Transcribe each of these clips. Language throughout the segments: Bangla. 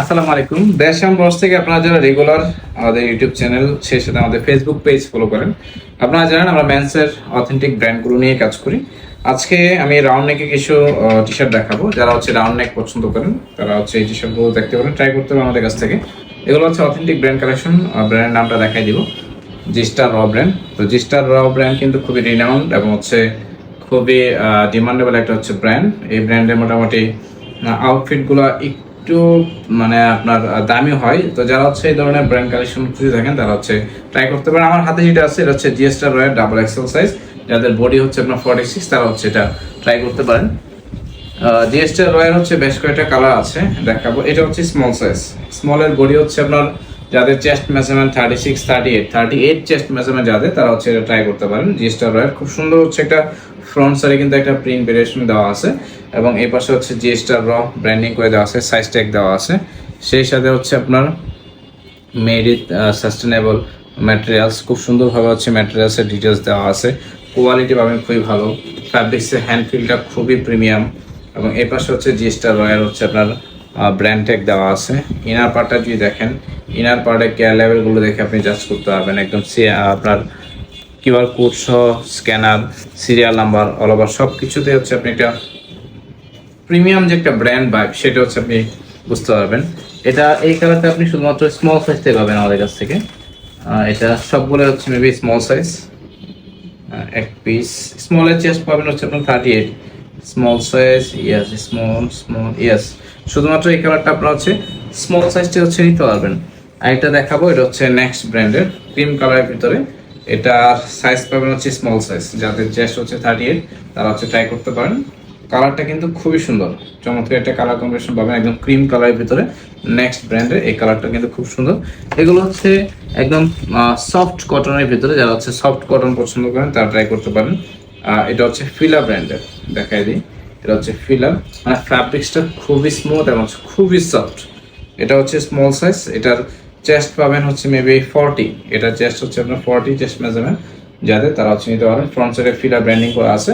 আসসালামু আলাইকুম। দেশাম বস থেকে আপনারা যারা রেগুলার আমাদের ইউটিউব চ্যানেল সেই সাথে আমাদের ফেসবুক পেজ ফলো করেন, আপনারা জানেন আমরা ম্যান্সের অথেন্টিক ব্র্যান্ডগুলো নিয়ে কাজ করি। আজকে আমি রাউন্ড নেকে কিছু টি শার্ট দেখাবো। যারা হচ্ছে রাউন্ড নেক পছন্দ করেন, তারা হচ্ছে এই টি শার্টগুলো দেখতে পারেন ট্রাই করতে পারেন আমাদের কাছ থেকে। এগুলো হচ্ছে অথেন্টিক ব্র্যান্ড কালেকশন ব্র্যান্ডের নামটা দেখাই দিব। জিস্টার র ব্র্যান্ড তো জিস্টার র ব্র্যান্ড কিন্তু খুবই রিনাউন্ড এবং হচ্ছে খুবই ডিমান্ডেবল একটা হচ্ছে ব্র্যান্ড এই ব্র্যান্ডের মোটামুটি আউটফিটগুলো একটু মানে আপনার দামি হয়, তো যারা হচ্ছে এই ধরনের ব্র্যান্ড কালেকশন খুঁজে থাকেন তারা হচ্ছে ট্রাই করতে পারেন। আমার হাতে যেটা আছে, এটা হচ্ছে জিএসটার রয়ের ডাবল এক্সেল সাইজ যাদের বডি হচ্ছে আপনার ফর্টি সিক্স তারা হচ্ছে এটা ট্রাই করতে পারেন। জিএসটার রয়ের হচ্ছে বেশ কয়েকটা কালার আছে, দেখাবো। এটা হচ্ছে স্মল সাইজ স্মলের বডি হচ্ছে আপনার যাদের chest measurement thirty six thirty eight thirty eight chest measurement যাদের, তারা হচ্ছে এটা ট্রাই করতে পারেন। জিএসটার রয়ের খুব সুন্দর হচ্ছে একটা ফ্রন্ট সাইডে কিন্তু একটা প্রিন্ট ভেরিয়েশন দেওয়া আছে এবং এই পাশে হচ্ছে জিএসটার র ব্র্যান্ডিং করে দেওয়া আছে সাইজ ট্যাগ দেওয়া আছে। সেই সাথে হচ্ছে আপনার মেড সাস্টেনেবল ম্যাটেরিয়ালস খুব সুন্দরভাবে হচ্ছে ম্যাটেরিয়ালসের ডিটেলস দেওয়া আছে। কোয়ালিটি পাবেন খুবই ভালো। ফ্যাব্রিক্সের হ্যান্ড ফিলটা খুবই প্রিমিয়াম এবং এই পাশে হচ্ছে জিএসটার রয়্যাল হচ্ছে আপনার ব্র্যান্ড ট্যাগ দেওয়া আছে। ইনার পার্টটা যদি দেখেন ইনার পার্টে কেয়ার লেভেলগুলো দেখে আপনি জাজ করতে পারবেন। একদম সে- আপনার কিউআর কোড সহ scanner, serial number all over সব কিছুতে হচ্ছে আপনি একটা প্রিমিয়াম যে একটা ব্র্যান্ড বাইক সেটা হচ্ছে আপনি বুঝতে পারবেন। এটা এই কালারটা আপনি শুধুমাত্র স্মল সাইজ থেকে পাবেন আমাদের কাছ থেকে। এটা সবগুলো হচ্ছে মেবি স্মল সাইজ এক পিস স্মলের চেস্ট পাবেন হচ্ছে আপনার থার্টি এইট স্মল সাইজ ইয়াস স্মল স্মল ইয়াস শুধুমাত্র এই কালারটা আপনার হচ্ছে স্মল সাইজটা হচ্ছে নিতে পারবেন। আরেকটা দেখাবো, এটা হচ্ছে নেক্সট ব্র্যান্ডের ক্রিম কালারের ভিতরে। এটার সাইজ পাবেন হচ্ছে স্মল সাইজ যাদের চেস্ট হচ্ছে থার্টি এইট তারা হচ্ছে ট্রাই করতে পারেন। কালারটা কিন্তু খুবই সুন্দর, চমৎকার একটা কালার কম্বিনেশন পাবেন একদম ক্রিম কালারের ভিতরে। নেক্সট ব্র্যান্ডের এই কালারটা কিন্তু খুব সুন্দর। এগুলো হচ্ছে একদম সফট কটনের ভিতরে, যারা হচ্ছে সফট কটন পছন্দ করেন, তারা ট্রাই করতে পারেন। এটা হচ্ছে ফিলা ব্র্যান্ডের দেখাই দিই। এটা হচ্ছে ফিলা মানে ফ্যাব্রিক্সটা খুবই স্মুথ এবং খুবই সফট এটা হচ্ছে স্মল সাইজ এটার চেস্ট পাবেন হচ্ছে মেবি ফর্টি এটা চেস্ট হচ্ছে আপনার ফর্টি চেস্ট মেজারমেন্ট যাদের তারা হচ্ছে নিতে পারেন। ফ্রন্ট সাইডে ফিলা ব্র্যান্ডিং করা আছে।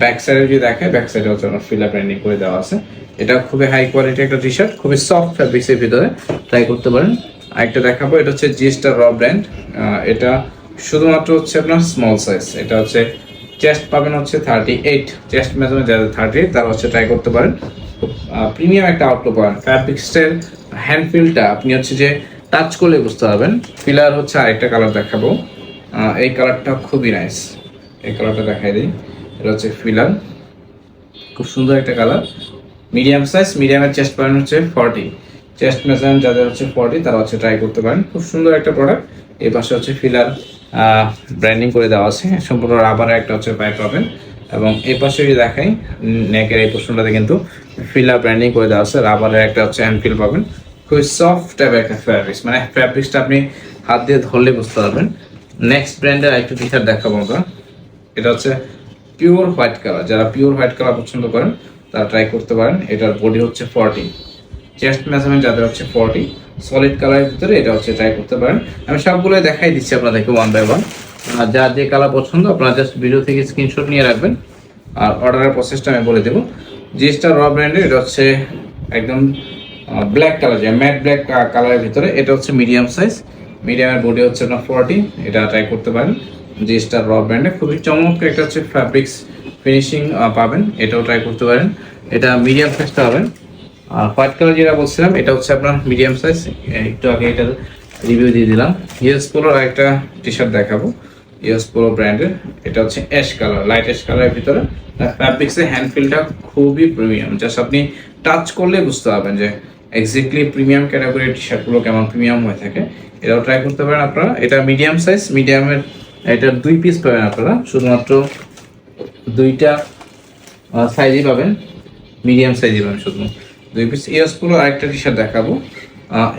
ব্যাক সাইডে যদি দেখে ব্যাক সাইডে হচ্ছে আপনার ফিলা ব্র্যান্ডিং করে দেওয়া আছে। এটা খুবই হাই কোয়ালিটি একটা টি শার্ট খুবই সফট ফ্যাব্রিক্সের ভিতরে ট্রাই করতে পারেন। আরেকটা দেখাবো, এটা হচ্ছে জিএসটার র ব্র্যান্ড এটা শুধুমাত্র হচ্ছে আপনার স্মল সাইজ এটা হচ্ছে চেস্ট পাবেন হচ্ছে থার্টি এইট চেস্ট মেজারমেন্ট যাদের থার্টি এইট তারা হচ্ছে ট্রাই করতে পারেন। প্রিমিয়াম একটা আউটলুক পাবেন। ফ্যাব্রিক্সের হ্যান্ড ফিলটা আপনি হচ্ছে যে টাচ করলে বুঝতে পারবেন। ফিলার হচ্ছে আরেকটা কালার দেখাবো। এই কালারটা খুবই নাইস এই কালারটা দেখাই দিই। এটা হচ্ছে ফিলার খুব সুন্দর একটা কালার মিডিয়াম সাইজ মিডিয়ামের চেস্ট পয়েন্ট হচ্ছে ফর্টি চেস্ট মেজারমেন্ট যাদের হচ্ছে ফর্টি তারা হচ্ছে ট্রাই করতে পারেন। খুব সুন্দর একটা প্রোডাক্ট এই পাশে হচ্ছে ফিলার ব্র্যান্ডিং করে দেওয়া আছে। সম্পূর্ণ রাবারের একটা হচ্ছে পাইপ পাবেন। এবং এই পাশে যদি দেখাই নেকের এই পোর্শনটাতে কিন্তু ফিলার ব্র্যান্ডিং করে দেওয়া আছে। রাবারের একটা হচ্ছে হ্যান্ডফিল পাবেন। খুবই সফট টাইপের একটা ফ্যাব্রিক্স মানে ফ্যাব্রিক্সটা আপনি হাত দিয়ে ধরলে বুঝতে পারবেন। নেক্সট ব্র্যান্ডের একটা টি শার্ট দেখাবো আমরা। এটা হচ্ছে পিওর হোয়াইট কালার যারা পিওর হোয়াইট কালার পছন্দ করেন, তারা ট্রাই করতে পারেন। এটার বডি হচ্ছে ফর্টি চেস্ট মেজারমেন্ট যাদের হচ্ছে ফর্টি সলিড কালারের ভিতরে এটা হচ্ছে ট্রাই করতে পারেন। আমি সবগুলোই দেখাই দিচ্ছি আপনাদেরকে ওয়ান বাই ওয়ান যার যে কালার পছন্দ, আপনারা জাস্ট ভিডিও থেকে স্ক্রিনশট নিয়ে রাখবেন। আর অর্ডারের প্রসেসটা আমি বলে দেবো। জিএসটা র ব্র্যান্ডের এটা হচ্ছে একদম ব্ল্যাক কালার যে ম্যাট ব্ল্যাক কালারের ভিতরে, এটা হচ্ছে মিডিয়াম সাইজ মিডিয়ামের বডি হচ্ছে আপনার ফর্টি এটা ট্রাই করতে পারেন। জি স্টার র ব্র্যান্ডে খুবই চমৎকার একটা হচ্ছে ফ্যাব্রিক্স ফিনিশিং পাবেন, এটাও ট্রাই করতে পারেন। এটা মিডিয়াম সাইজটা পাবেন। আর হোয়াইট কালার যেটা বলছিলাম, এটা হচ্ছে আপনার মিডিয়াম সাইজ একটু আগে এটার রিভিউ দিয়ে দিলাম। ইউএস পোলোর একটা টি শার্ট দেখাবো ইয়েস পোলো ব্র্যান্ডের এটা হচ্ছে অ্যাশ কালার লাইট অ্যাশ কালারের ভিতরে। ফ্যাব্রিক্সের হ্যান্ড ফিলটা খুবই প্রিমিয়াম জাস্ট আপনি টাচ করলে বুঝতে পারবেন যে এক্স্যাক্টলি প্রিমিয়াম ক্যাটাগরির টি শার্টগুলো কেমন প্রিমিয়াম হয়ে থাকে, এটাও ট্রাই করতে পারেন আপনারা। এটা মিডিয়াম সাইজ মিডিয়ামের এটা দুই পিস পাবেন আপনারা। শুধুমাত্র দুইটা সাইজই পাবেন। মিডিয়াম সাইজই পাবেন শুধু। দুই পিস ইয়াসগুলো আরেকটা টি শার্ট দেখাবো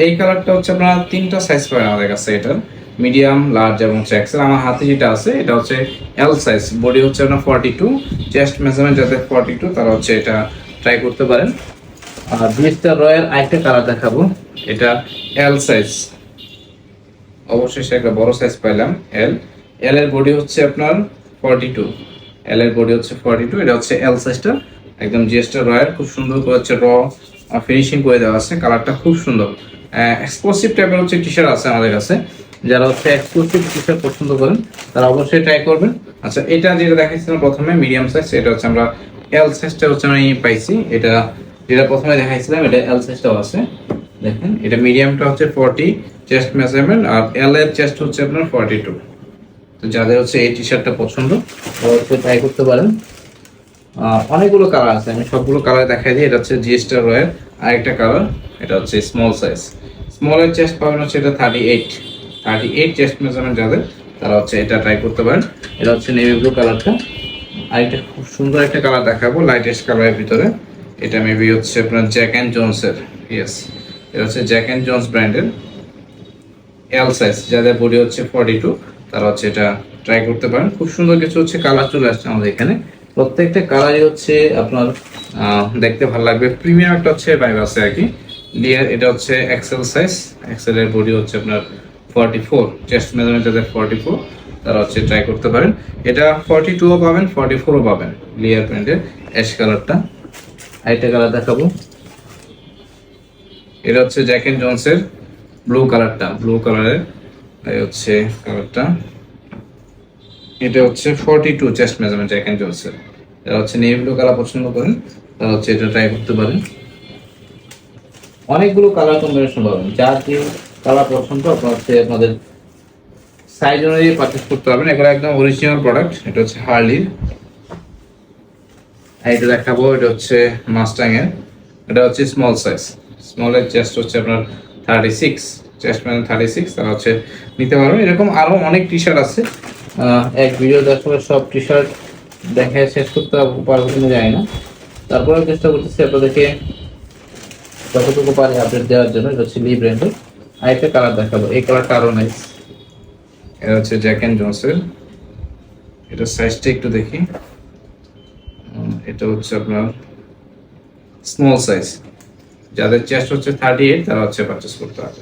এই কালারটা হচ্ছে আপনারা তিনটা সাইজ পাবেন আমাদের কাছে এটার মিডিয়াম লার্জ এবং হচ্ছে এক্সেল আমার হাতে যেটা আছে, এটা হচ্ছে এল সাইজ বডি হচ্ছে আপনার ফর্টি টু চেস্ট মেজারমেন্ট যাদের ফর্টি টু তারা হচ্ছে এটা ট্রাই করতে পারেন। আর বিএসটা রয়্যাল আরেকটা কালার দেখাবো। এটা এল সাইজ অবশেষে একটা বড় সাইজ পাইলাম এল এল এর বডি হচ্ছে আপনার ফর্টি টু এল এর বডি হচ্ছে ফর্টি টু এটা হচ্ছে এল সাইজটা একদম জিএসটা রয়্যাল খুব সুন্দর করে হচ্ছে র ফিনিশিং করে দেওয়া আছে কালারটা খুব সুন্দর। এক্সক্লুসিভ টাইপের হচ্ছে টি শার্ট আছে আমাদের কাছে। যারা হচ্ছে এক্সক্লুসিভ টি শার্ট পছন্দ করেন, তারা অবশ্যই ট্রাই করবেন। আচ্ছা এটা যেটা দেখাইছিলাম প্রথমে মিডিয়াম সাইজ এটা হচ্ছে আমরা এল সাইজটা হচ্ছে আমি পাইছি। এটা যেটা প্রথমে দেখাইছিলাম, এটা এল সাইজটাও আছে। দেখেন, এটা মিডিয়ামটা হচ্ছে ফর্টি চেস্ট মেজারমেন্ট আর এল এর চেস্ট হচ্ছে আপনার ফর্টি টু তো যাদের হচ্ছে এই টি শার্টটা পছন্দ অবশ্যই ট্রাই করতে পারেন। অনেকগুলো কালার আছে, আমি সবগুলো কালার দেখাই দিই। এটা হচ্ছে জিএসটার রয়ের আরেকটা কালার এটা হচ্ছে স্মল সাইজ স্মলের চেস্ট পাবেন হচ্ছে এটা thirty eight thirty eight chest measurement যাদের, তারা হচ্ছে এটা ট্রাই করতে পারেন। এটা হচ্ছে নেভি ব্লু কালারটা আরেকটা খুব সুন্দর একটা কালার দেখাবো লাইটেস্ট কালারের ভিতরে। এটা মেবি হচ্ছে আপনার জ্যাক অ্যান্ড জোন্সের ইয়েস এটা হচ্ছে জ্যাক অ্যান্ড জোন্স ব্র্যান্ডের এল সাইজ যাদের বডি হচ্ছে ফর্টি টু তারা হচ্ছে এটা ট্রাই করতে পারেন। খুব সুন্দর কিছু হচ্ছে কালার চলে আসছে আমাদের এখানে। প্রত্যেকটা কালারই হচ্ছে আপনার দেখতে ভালো লাগবে। প্রিমিয়াম একটা হচ্ছে ভাইব আছে আর কি। লিয়ার এটা হচ্ছে এক্সেল সাইজ এক্সেল এর বডি হচ্ছে আপনার ফর্টি ফোর চেস্ট মেজারমেন্ট যাদের ফর্টি ফোর তারা হচ্ছে ট্রাই করতে পারেন। এটা ফর্টি টুও পাবেন ফর্টি ফোরও পাবেন। লিয়ার প্যান্টের অ্যাশ কালারটা আরেকটা কালার দেখাবো। এটা হচ্ছে জ্যাক এন্ড জন্সের ব্লু কালারটা ব্লু কালারের এই হচ্ছে কালারটা এটা হচ্ছে forty two chest measurement Jack and জন্সের এটা হচ্ছে নেভি ব্লু কালার পছন্দ করেন, তারা হচ্ছে এটা ট্রাই করতে পারেন। অনেকগুলো কালার কম্বিনেশন পাবেন। যার যে কালার পছন্দ, আপনার হচ্ছে আপনাদের সাইজ অনুযায়ী পারচেস করতে পারবেন। এগুলো একদম অরিজিনাল প্রোডাক্ট এটা হচ্ছে হার্লির এটা দেখাবো, এটা হচ্ছে মাস্টাং এর এটা হচ্ছে স্মল সাইজ স্মলের চেস্ট হচ্ছে আপনার থার্টি সিক্স চেস্ট মানে থার্টি সিক্স তারা হচ্ছে নিতে পারবেন এরকম আরও অনেক টি শার্ট আছে এক ভিডিও আসলে সব টি শার্ট দেখায়, শেষ করতে পারব কিনা জানি না। তারপরেও চেষ্টা করতেছি আপনাদেরকে যতটুকু পারি আপডেট দেওয়ার জন্য। এটা হচ্ছে লি ব্র্যান্ডের আরেকটা কালার দেখাবো। এই কালারটা আরও নাইস এটা হচ্ছে জ্যাক অ্যান্ড জন্সের এটা সাইজটা একটু দেখি। এটা হচ্ছে আপনার স্মল সাইজ যাদের চেস্ট হচ্ছে থার্টি এইট তারা হচ্ছে পারচেস করতে হবে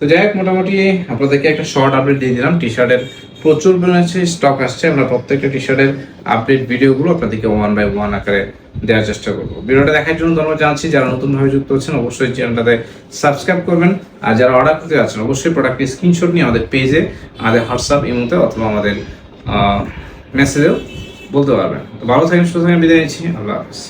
তো যাই হোক, মোটামুটি আপনাদেরকে একটা শর্ট আপডেট দিয়ে দিলাম। টি শার্টের প্রচুর পরিমাণে স্টক আসছে। আমরা প্রত্যেকটা টি শার্টের আপডেট ভিডিওগুলো আপনাদেরকে ওয়ান বাই ওয়ান আকারে দেওয়ার চেষ্টা করব। ভিডিওটা দেখার জন্য ধন্যবাদ জানাচ্ছি। যারা নতুনভাবে যুক্ত হচ্ছেন অবশ্যই চ্যানেলটাতে সাবস্ক্রাইব করবেন। আর যারা অর্ডার করতে যাচ্ছেন, অবশ্যই প্রোডাক্টের স্ক্রিনশট নিয়ে আমাদের পেজে আমাদের হোয়াটসঅ্যাপ ইমোতে অথবা আমাদের মেসেজেও বলতে পারবেন। তো ভালো থাকেন সুস্থ থাকেন বিদায় নিচ্ছি। আল্লাহ হাফিজ।